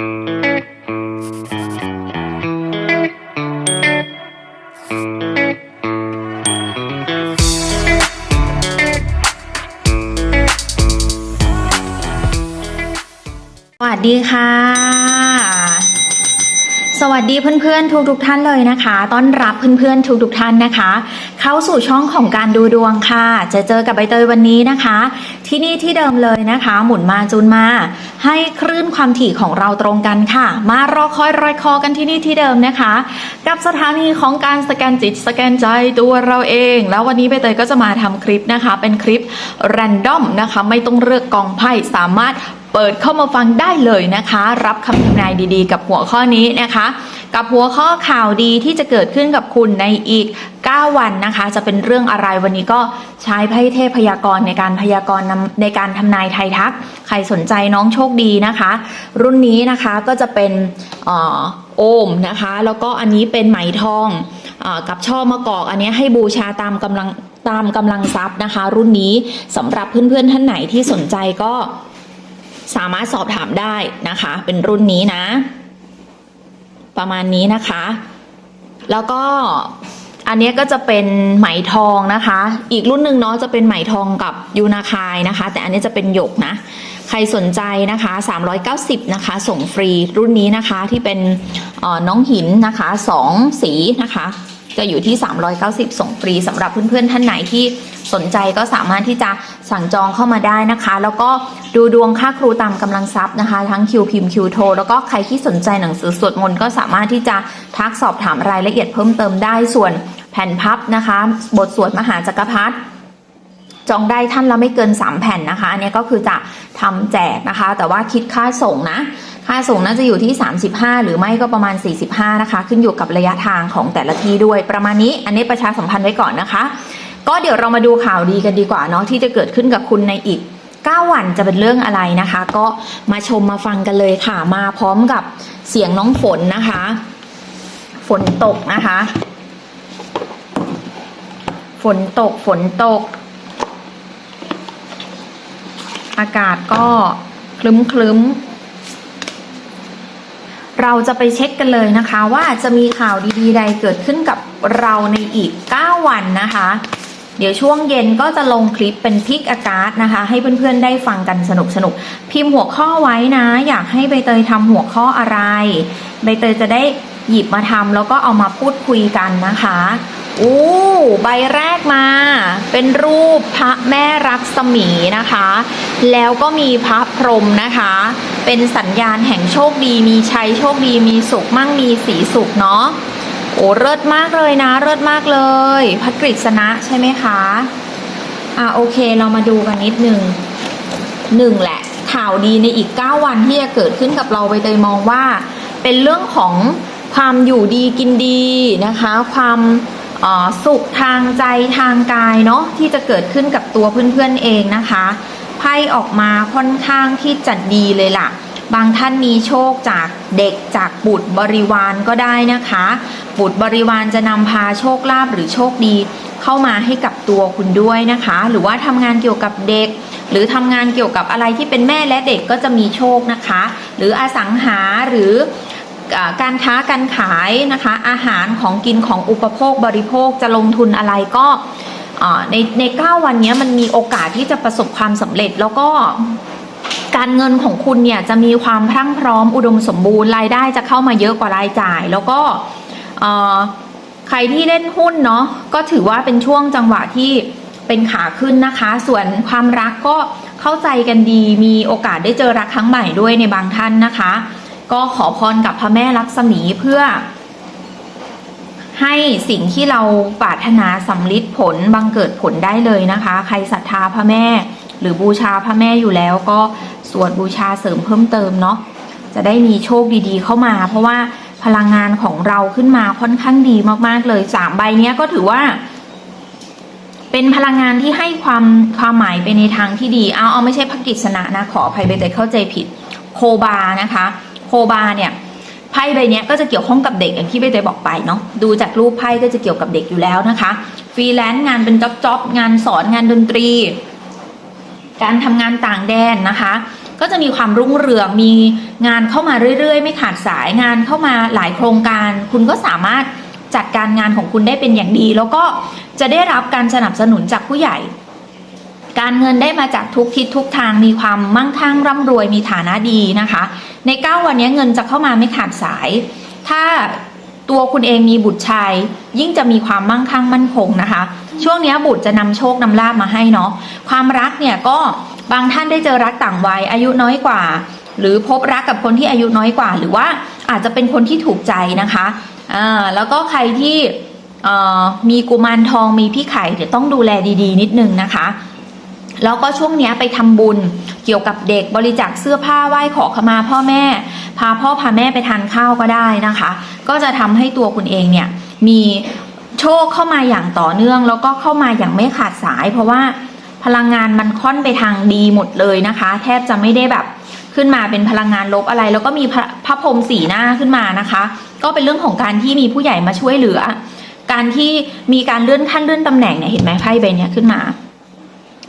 สวัสดีค่ะ สวัสดีเพื่อนๆทุกๆท่านเลยนะคะ ต้อนรับเพื่อนๆทุกๆท่านนะคะ เข้าสู่ช่องของการดูดวงค่ะ จะเจอกับใบเตยวันนี้นะคะ ที่นี่ที่เดิมเลยนะคะ หมุนมาจูนมา ให้คลื่นความถี่ของเราตรงกันค่ะ มารอคอยรอยคอกันที่นี่ที่เดิมนะคะ กับสถานีของการสแกนจิตสแกนใจตัวเราเอง แล้ววันนี้ใบเตยก็จะมาทำคลิปนะคะ เป็นคลิปแรนดอมนะคะไม่ต้องเลือกกองไพ่สามารถเปิดเข้ามาฟังได้เลยนะคะ รับคำทำนายดีๆ กับหัวข้อนี้นะคะ กับหัวข้อข่าวดีที่จะเกิดขึ้นกับคุณในอีก 9 วันนะคะ จะเป็นเรื่องอะไรวันนี้ก็ใช้ไพ่เทพพยากรณ์ในการพยากรณ์ในการทำนายไทยทัก ใครสนใจน้องโชคดีนะคะ รุ่นนี้นะคะก็จะเป็นออโอมนะคะ แล้วก็อันนี้เป็นไหมทองอกับช่อมะกอก อันนี้ให้บูชาตามกำลังตามกำลังทรัพย์นะคะ รุ่นนี้สำหรับเพื่อนๆท่านไหนที่สนใจก็สามารถสอบถามได้นะคะ เป็นรุ่นนี้นะ ประมาณนี้นะคะ แล้วก็อันนี้ก็จะเป็นไหมทองนะคะ อีกรุ่นหนึ่งเนาะจะเป็นไหมทองกับยูนาคายนะคะ แต่อันนี้จะเป็นหยกนะ ใครสนใจนะคะ 390 นะคะ ส่งฟรีรุ่นนี้นะคะที่เป็นน้องหินนะคะสองสีนะคะ จะอยู่ที่ 390 ส่งฟรีสำหรับเพื่อนๆท่านไหนที่สนใจก็สามารถที่จะสั่งจองเข้ามาได้นะคะ แล้วก็ดูดวงค่าครูตามกำลังทรัพย์นะคะ ทั้งคิวพิมพ์คิวโทรแล้วก็ใครที่สนใจหนังสือสวดมนต์ก็สามารถที่จะทักสอบถามรายละเอียดเพิ่มเติมได้ส่วนแผ่นพับนะคะ บทสวดมหาจักรพรรดิจองได้ท่านละไม่เกิน 3 แผ่นนะคะ อันนี้ก็คือจะทำแจกนะคะ แต่ว่าคิดค่าส่งนะ ค่าส่งน่าจะอยู่ที่ 35 หรือไม่ก็ประมาณ 45 นะคะ ขึ้นอยู่กับระยะทางของแต่ละที่ด้วย ประมาณนี้อันนี้ประชาสัมพันธ์ไว้ก่อนนะคะ ก็เดี๋ยวเรามาดูข่าวดีกันดีกว่าเนาะที่จะเกิดขึ้นกับคุณในอีก 9 วันจะเป็นเรื่องอะไรนะคะ ก็มาชมมาฟังกันเลยค่ะมาพร้อมกับเสียงน้องฝนนะคะ ฝนตกนะคะ ฝนตกฝนตก อากาศก็คลึ้มคลึ้ม เราจะไปเช็คกันเลยนะคะว่าจะมีข่าวดีๆ ใดเกิดขึ้นกับเราในอีก 9 วันนะคะ เดี๋ยวช่วงเย็นก็จะลงคลิปเป็นพิกอากาศนะคะ ให้เพื่อนๆได้ฟังกันสนุกๆพิมพ์หัวข้อไว้นะ อยากให้ใบเตยทำหัวข้ออะไร ใบเตยจะได้หยิบมาทำแล้วก็เอามาพูดคุยกันนะคะ อู้ ใบแรกมา เป็นรูปพระแม่รักษมีนะคะ แล้วก็มีพระพรหมนะคะ เป็นสัญญาณแห่งโชคดีมีชัยโชคดีมีสุขมั่งมีสีสุขเนาะโอ้เลิศมากเลยนะเลิศมากเลยพระกฤษณะใช่ไหมคะอะโอเคเรามาดูกันนิดนึงหนึ่งแหละ ข่าวดีในอีก 9 วันที่จะเกิดขึ้นกับเราใบเตยมองว่า เป็นเรื่องของความอยู่ดีกินดีนะคะ ความ สุขทางใจทางกายเนาะที่จะเกิดขึ้นกับตัวเพื่อนๆเองนะคะไพ่ออกมาค่อนข้างที่จะดีเลยล่ะ บางท่านมีโชคจากเด็กจากบุตรบริวารก็ได้นะคะ บุตรบริวารจะนำพาโชคลาภหรือโชคดีเข้ามาให้กับตัวคุณด้วยนะคะ หรือว่าทำงานเกี่ยวกับเด็ก หรือทำงานเกี่ยวกับอะไรที่เป็นแม่และเด็กก็จะมีโชคนะคะ หรืออสังหาหรือ การค้าการขายนะคะ อาหารของกินของอุปโภคบริโภคจะลงทุนอะไรก็ในในเก้าวันนี้มันมีโอกาสที่จะประสบความสำเร็จแล้วก็การเงินของคุณเนี่ยจะมีความพรั่งพร้อมอุดมสมบูรณ์รายได้จะเข้ามาเยอะกว่ารายจ่าย แล้วก็ใครที่เล่นหุ้นเนาะก็ถือว่าเป็นช่วงจังหวะที่เป็นขาขึ้นนะคะ ส่วนความรักก็เข้าใจกันดี มีโอกาสได้เจอรักครั้งใหม่ด้วยในบางท่านนะคะ ก็ขอพรกับพระแม่ลักษมีเพื่อ ให้สิ่งที่เราปรารถนาสำลิดผลบังเกิดผลได้เลยนะคะ ใครศรัทธาพระแม่ หรือบูชาพระแม่อยู่แล้วก็สวดบูชาเสริมเพิ่มเติมเนาะจะได้มีโชคดีๆเข้ามา เพราะว่าพลังงานของเราขึ้นมาค่อนข้างดีมากๆเลยสามใบเนี้ยก็ถือว่า เป็นพลังงานที่ให้ความความหมายไปในทางที่ดี เอาเอาไม่ใช่พระกิษณะนะขออภัยไปแต่เข้าใจผิดโคบานะคะ โคบาเนี่ยไพ่ใบนี้ก็จะเกี่ยวข้องกับเด็กอย่างที่ใบเตยบอกไปเนาะดูจากรูปไพ่ก็จะเกี่ยวกับเด็กอยู่แล้วนะคะฟรีแลนซ์งานเป็นจ็อบจ็อบงานสอนงานดนตรี การทำงานต่างแดนนะคะ ก็จะมีความรุ่งเรืองมีงานเข้ามาเรื่อย ๆ ไม่ขาดสายงานเข้ามาหลายโครงการ คุณก็สามารถจัดการงานของคุณได้เป็นอย่างดี แล้วก็จะได้รับการสนับสนุนจากผู้ใหญ่ การเงินได้มาจากทุกทิศทุกทางมีความมั่งคั่งร่ำรวยมีฐานะดีนะคะ ใน 9 วันนี้เงินจะเข้ามาไม่ขาดสาย ถ้าตัวคุณเองมีบุตรชาย ยิ่งจะมีความมั่งคั่งมั่นคงนะคะ ช่วงนี้บุตรจะนำโชคนำลาบมาให้เนาะความรักเนี่ยก็บางท่านได้เจอรักต่างวัยอายุน้อยกว่า หรือพบรักกับคนที่อายุน้อยกว่า หรือว่าอาจจะเป็นคนที่ถูกใจนะคะอ่าแล้วก็ใครที่มีกุมารทองมีพี่ไข่เดี๋ยวต้องดูแลดีๆ นิดนึงนะคะ แล้วก็ช่วงนี้ไปทำบุญเกี่ยวกับเด็กบริจาคเสื้อผ้าไหว้ขอขมาพ่อแม่ พาพ่อพาแม่ไปทานข้าวก็ได้นะคะ ก็จะทำให้ตัวคุณเองเนี่ยมีโชคเข้ามาอย่างต่อเนื่อง แล้วก็เข้ามาอย่างไม่ขาดสาย เพราะว่าพลังงานมันค่อนไปทางดีหมดเลยนะคะ แทบจะไม่ได้แบบขึ้นมาเป็นพลังงานลบอะไร แล้วก็มีพระพระพรมสีหน้าขึ้นมานะคะ ก็เป็นเรื่องของการที่มีผู้ใหญ่มาช่วยเหลือ การที่มีการเลื่อนขั้นเลื่อนตำแหน่งเนี่ยเห็นไหมไพ่ใบเนี้ยขึ้นมา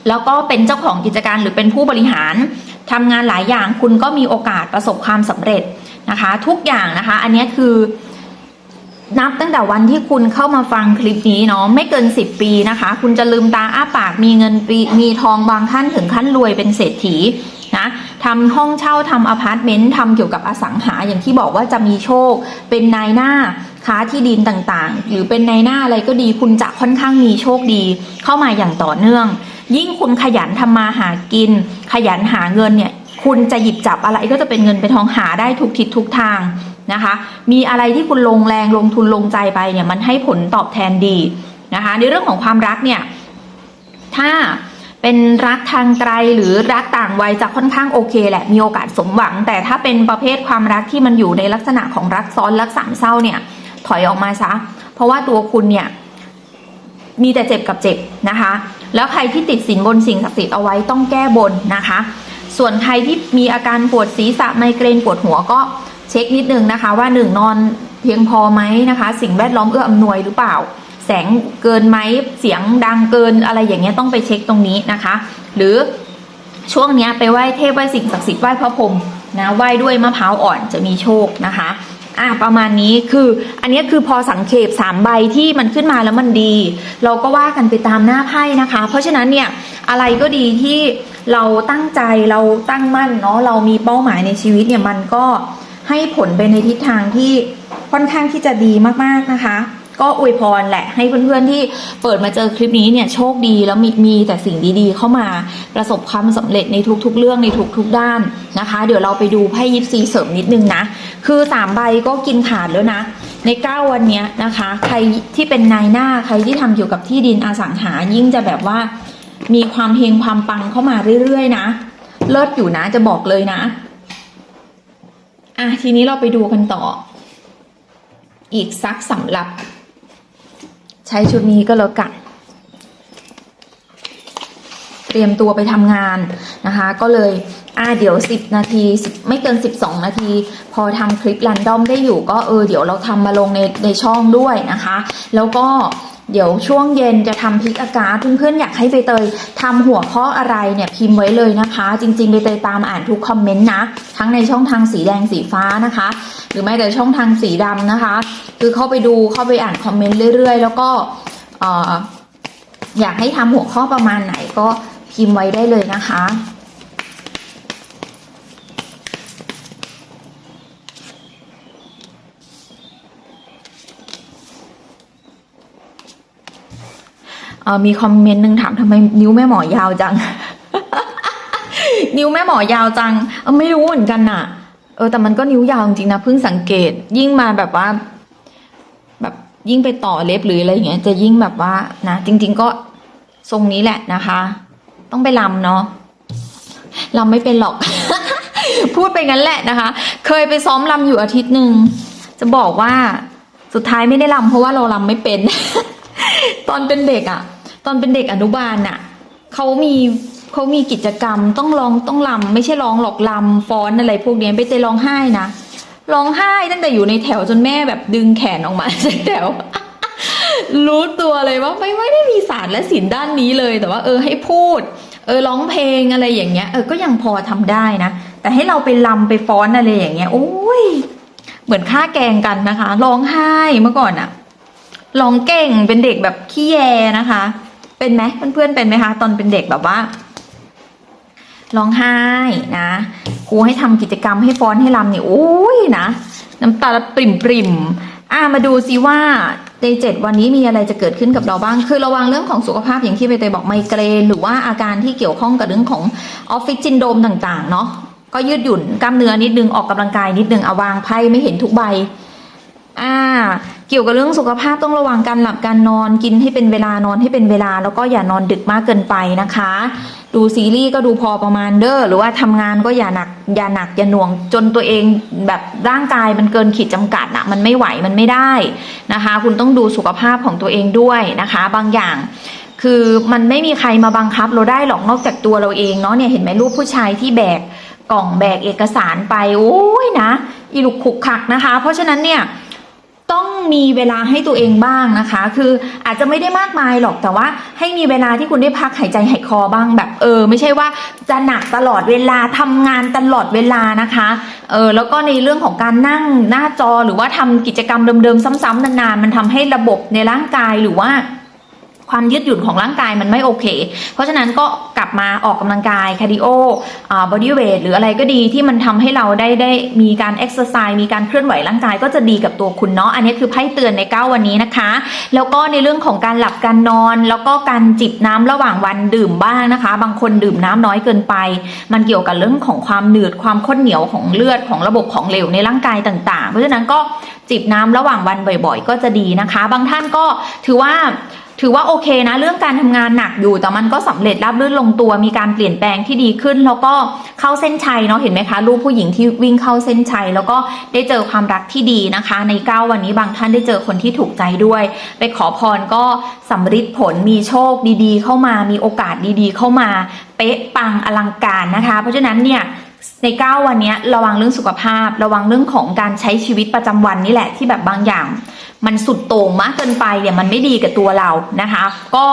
แล้วก็เป็นเจ้าของกิจการหรือเป็นผู้บริหารทำงานหลายอย่างคุณก็มีโอกาสประสบความสำเร็จนะคะ ทุกอย่างนะคะ อันนี้คือนับตั้งแต่วันที่คุณเข้ามาฟังคลิปนี้เนาะไม่เกิน 10 ปีนะคะ คุณจะลืมตาอ้าปากมีเงินมีทองบางท่านถึงขั้นรวยเป็นเศรษฐีนะทำห้องเช่าทำอพาร์ตเมนต์ทำเกี่ยวกับอสังหาอย่างที่บอกว่าจะมีโชค เป็นนายหน้าค้าที่ดินต่างๆ หรือเป็นนายหน้าอะไรก็ดีคุณจะค่อนข้างมีโชคดีเข้ามาอย่างต่อเนื่อง ยิ่งคุณขยันทำมาหากิน ขยันหาเงินเนี่ยคุณจะหยิบจับอะไรก็จะเป็นเงินเป็นทองหาได้ทุกทิศทุกทางนะคะ มีอะไรที่คุณลงแรงลงทุนลงใจไปเนี่ยมันให้ผลตอบแทนดีนะคะ ในเรื่องของความรักเนี่ยถ้าเป็นรักทางไกลหรือรักต่างวัยจะค่อนข้างโอเคแหละมีโอกาสสมหวัง แต่ถ้าเป็นประเภทความรักที่มันอยู่ในลักษณะของรักซ้อนรักสามเศร้าเนี่ยถอยออกมาซะเพราะว่าตัวคุณเนี่ยมีแต่เจ็บกับเจ็บนะคะ แล้วใครที่ติดสินบนสิ่งศักดิ์สิทธิ์เอาไว้ต้องแก้บนนะคะ ส่วนใครที่มีอาการปวดศีรษะไมเกรนปวดหัวก็เช็คนิดนึงนะคะ ว่าหนึ่งนอนเพียงพอไหมนะคะ สิ่งแวดล้อมเอื้ออำนวยหรือเปล่า แสงเกินไหมเสียงดังเกินอะไรอย่างเงี้ยต้องไปเช็คตรงนี้นะคะ หรือช่วงเนี้ยไปไหว้เทพไหว้สิ่งศักดิ์สิทธิ์ไหว้พระพรหมนะไหว้ด้วยมะพร้าวอ่อนจะมีโชคนะคะ อะประมาณนี้คือ อันนี้คือพอสังเขปสามใบที่มันขึ้นมาแล้วมันดี เราก็ว่ากันไปตามหน้าไพ่นะคะ เพราะฉะนั้นเนี่ยอะไรก็ดีที่เราตั้งใจเราตั้งมั่นเนาะเรามีเป้าหมายในชีวิตเนี่ยมันก็ให้ผลไปในทิศทางที่ค่อนข้างที่จะดีมากๆนะคะ ก็อวยพรแหละให้เพื่อนๆที่เปิดมาเจอคลิปนี้เนี่ยโชคดีแล้วมีมีแต่สิ่งดีๆ เข้ามาประสบความสำเร็จในทุกๆ เรื่องในทุกๆด้านนะคะ เดี๋ยวเราไปดูไพ่ยิปซีเสริมนิดนึงนะ คือสามใบก็กินขาดแล้วนะ ใน 9 วันนี้นะคะ ใครที่เป็นนายหน้าใครที่ทำเกี่ยวกับที่ดินอสังหายิ่งจะแบบว่า มีความเฮงความปังเข้ามาเรื่อยๆ นะ เลิศอยู่นะจะบอกเลยนะอะทีนี้เราไปดูกันต่อ อีกสักสำหรับ ใช้ชุดนี้ก็แล้วกัน เตรียมตัวไปทำงานนะคะ ก็เลยอ่าเดี๋ยว 10 นาที10ไม่เกิน 12 นาที พอทำคลิปรันดอมได้อยู่ก็เออเดี๋ยวเราทำมาลงในในช่องด้วยนะคะ แล้วก็ เดี๋ยวช่วงเย็นจะทำพลิกอากาศเพื่อนๆอยากให้ใบเตยทำหัวข้ออะไรเนี่ยพิมพ์ไว้เลยนะคะ จริงๆใบเตยตามอ่านทุกคอมเมนต์นะ ทั้งในช่องทางสีแดงสีฟ้านะคะ หรือแม้แต่ช่องทางสีดำนะคะ คือเข้าไปดูเข้าไปอ่านคอมเมนต์เรื่อยๆ แล้วก็เอ่ออยากให้ทำหัวข้อประมาณไหนก็พิมพ์ไว้ได้เลยนะคะ มีคอมเมนต์หนึ่งถามทำไมนิ้วแม่หมอยาวจัง นิ้วแม่หมอยาวจังเออไม่รู้เหมือนกันน่ะ เออแต่มันก็นิ้วยาวจริงนะเพิ่งสังเกต ยิ่งมาแบบว่า แบบยิ่งไปต่อเล็บหรืออะไรอย่างเงี้ย จะยิ่งแบบว่านะจริง ๆก็ทรงนี้แหละนะคะ ต้องไปลำเนาะลำไม่เป็นหรอก พูดไปงั้นแหละนะคะ เคยไปซ้อมลำอยู่อาทิตย์หนึ่งจะบอกว่าสุดท้ายไม่ได้ลำเพราะว่าเราลำไม่เป็น ตอนเป็นเด็กอะ่ะ ตอนเป็นเด็กอนุบาลน่ะเขามีเขามีกิจกรรมต้องร้องต้องลำไม่ใช่ร้องหรอกลำฟ้อนอะไรพวกนี้ไปเตยร้องไห้นะร้องไห้ตั้งแต่อยู่ในแถวจนแม่แบบดึงแขนออกมาจากแถว รู้ตัวเลยว่าไม่ไม่ได้มีศาสตร์และศิลป์ด้านนี้เลย แต่ว่าเออให้พูด เออร้องเพลงอะไรอย่างเงี้ย เออก็ยังพอทำได้นะ แต่ให้เราไปลำไปฟ้อนอะไรอย่างเงี้ย โอ้ย เหมือนค่าแกงกันนะคะ ร้องไห้เมื่อก่อนอะ ร้องเก่งเป็นเด็กแบบขี้แยนะคะ เป็นไหมเพื่อนๆเป็นไหมคะ ตอนเป็นเด็กแบบว่าร้องไห้นะครูให้ทำกิจกรรมให้ฟ้อนให้รำเนี่ยโอ้ยนะน้ำตาปริ่มปริ่มๆอะมาดูซิว่าในเจ็ดวันนี้มีอะไรจะเกิดขึ้นกับเราบ้าง คือระวังเรื่องของสุขภาพอย่างที่ใบเตยบอกไมเกรน หรือว่าอาการที่เกี่ยวข้องกับเรื่องของออฟฟิศซินโดมต่างๆ เนาะก็ยืดหยุ่นกล้ามเนื้อนิดนึงออกกำลังกายนิดนึงเอาวางไพ่ไม่เห็นทุกใบ อ่า เกี่ยวกับเรื่องสุขภาพต้องระวังการหลับการนอนกินให้เป็นเวลานอนให้เป็นเวลา แล้วก็อย่านอนดึกมากเกินไปนะคะ ดูซีรีส์ก็ดูพอประมาณเด้อหรือว่าทำงานก็อย่าหนักอย่าหนักอย่าหน่วง จนตัวเองแบบร่างกายมันเกินขีดจำกัดอะมันไม่ไหวมันไม่ได้นะคะ คุณต้องดูสุขภาพของตัวเองด้วยนะคะ บางอย่างคือมันไม่มีใครมาบังคับเราได้หรอกนอกจากตัวเราเองเนาะเนี่ยเห็นไหมรูปผู้ชายที่แบกกล่องแบกเอกสารไปโอ้ยนะอีลุกขุกขักนะคะ เพราะฉะนั้นเนี่ย ต้องมีเวลาให้ตัวเองบ้างนะคะ คืออาจจะไม่ได้มากมายหรอกแต่ว่า ให้มีเวลาที่คุณได้พักหายใจหายคอบ้างแบบเออ ไม่ใช่ว่าจะหนักตลอดเวลาทำงานตลอดเวลานะคะเออแล้วก็ในเรื่องของการนั่งหน้าจอหรือว่าทำกิจกรรมเดิมๆ ซ้ำๆนานๆมันทำให้ระบบในร่างกายหรือว่า ความยืดหยุ่นของร่างกายมันไม่โอเค เพราะฉะนั้นก็กลับมาออกกำลังกายคาร์ดิโอบอดี้เวทหรืออะไรก็ดีที่มันทำให้เราได้ได้มีการเอ็กซ์ไซส์มีการเคลื่อนไหวร่างกายก็จะดีกับตัวคุณเนาะอันนี้คือไพ่เตือนใน 9 วันนี้นะคะ แล้วก็ในเรื่องของการหลับการนอน แล้วก็การจิบน้ำระหว่างวันดื่มบ้างนะคะ บางคนดื่มน้ำน้อยเกินไป มันเกี่ยวกับเรื่องของความหนืดความข้นเหนียวของเลือดของระบบของเหลวในร่างกายต่าง ๆ เพราะฉะนั้นก็จิบน้ำระหว่างวันบ่อย ๆ ก็จะดีนะคะ บางท่านก็ถือว่า ถือว่าโอเคนะเรื่องการทำงานหนักอยู่ แต่มันก็สำเร็จราบรื่นลงตัวมีการเปลี่ยนแปลงที่ดีขึ้น แล้วก็เข้าเส้นชัยเนาะเห็นไหมคะรูปผู้หญิงที่วิ่งเข้าเส้นชัย แล้วก็ได้เจอความรักที่ดีนะคะ ใน 9 วันนี้บางท่านได้เจอคนที่ถูกใจด้วย ไปขอพรก็สำฤทธิ์ผลมีโชคดีๆ เข้ามามีโอกาสดีๆ เข้ามาเป๊ะปังอลังการนะคะ เพราะฉะนั้นเนี่ยใน 9 วันนี้ระวังเรื่องสุขภาพ ระวังเรื่องของการใช้ชีวิตประจำวันนี่แหละที่แบบบางอย่าง มันสุดโต่งมากเกินไปเนี่ยมันไม่ดีกับตัวเรานะคะ ก็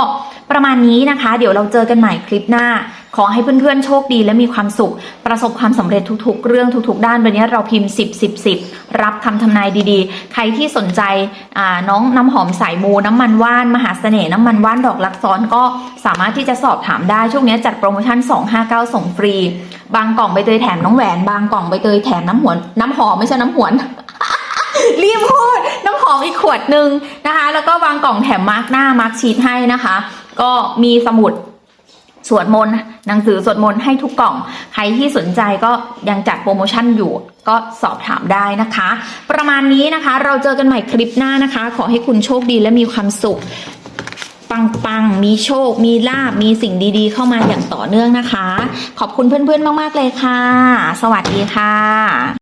ประมาณนี้นะคะ เดี๋ยวเราเจอกันใหม่คลิปหน้า ขอให้เพื่อนๆโชคดีและมีความสุข ประสบความสำเร็จทุกๆ เรื่องทุกๆ ด้านวันนี้เราพิมพ์ 10 10 10 รับคำทำนายดีๆ ใครที่สนใจอ่าน้องน้ำหอมสายมูน้ำมันว่าน มหาเสน่ห์น้ำมันว่านดอกลักซ้อนก็สามารถที่จะสอบถามได้ ช่วงนี้จัดโปรโมชั่น 259 ส่งฟรี บางกล่องใบเตยแถมน้องแหวน บางกล่องใบเตยแถมน้ำหวนน้ำหอมไม่ใช่น้ำหวน รีบพูดน้ำหอมอีกขวดหนึ่งนะคะ แล้วก็วางกล่องแถมมาร์กหน้ามาร์กชีทให้นะคะ ก็มีสมุดสวดมนต์หนังสือสวดมนต์ให้ทุกกล่อง ใครที่สนใจก็ยังจัดโปรโมชั่นอยู่ ก็สอบถามได้นะคะ ประมาณนี้นะคะ เราเจอกันใหม่คลิปหน้านะคะ ขอให้คุณโชคดีและมีความสุข ปังๆมีโชค มีลาบมีสิ่งดีๆ เข้ามาอย่างต่อเนื่องนะคะ ขอบคุณเพื่อนๆมากๆเลยค่ะ สวัสดีค่ะ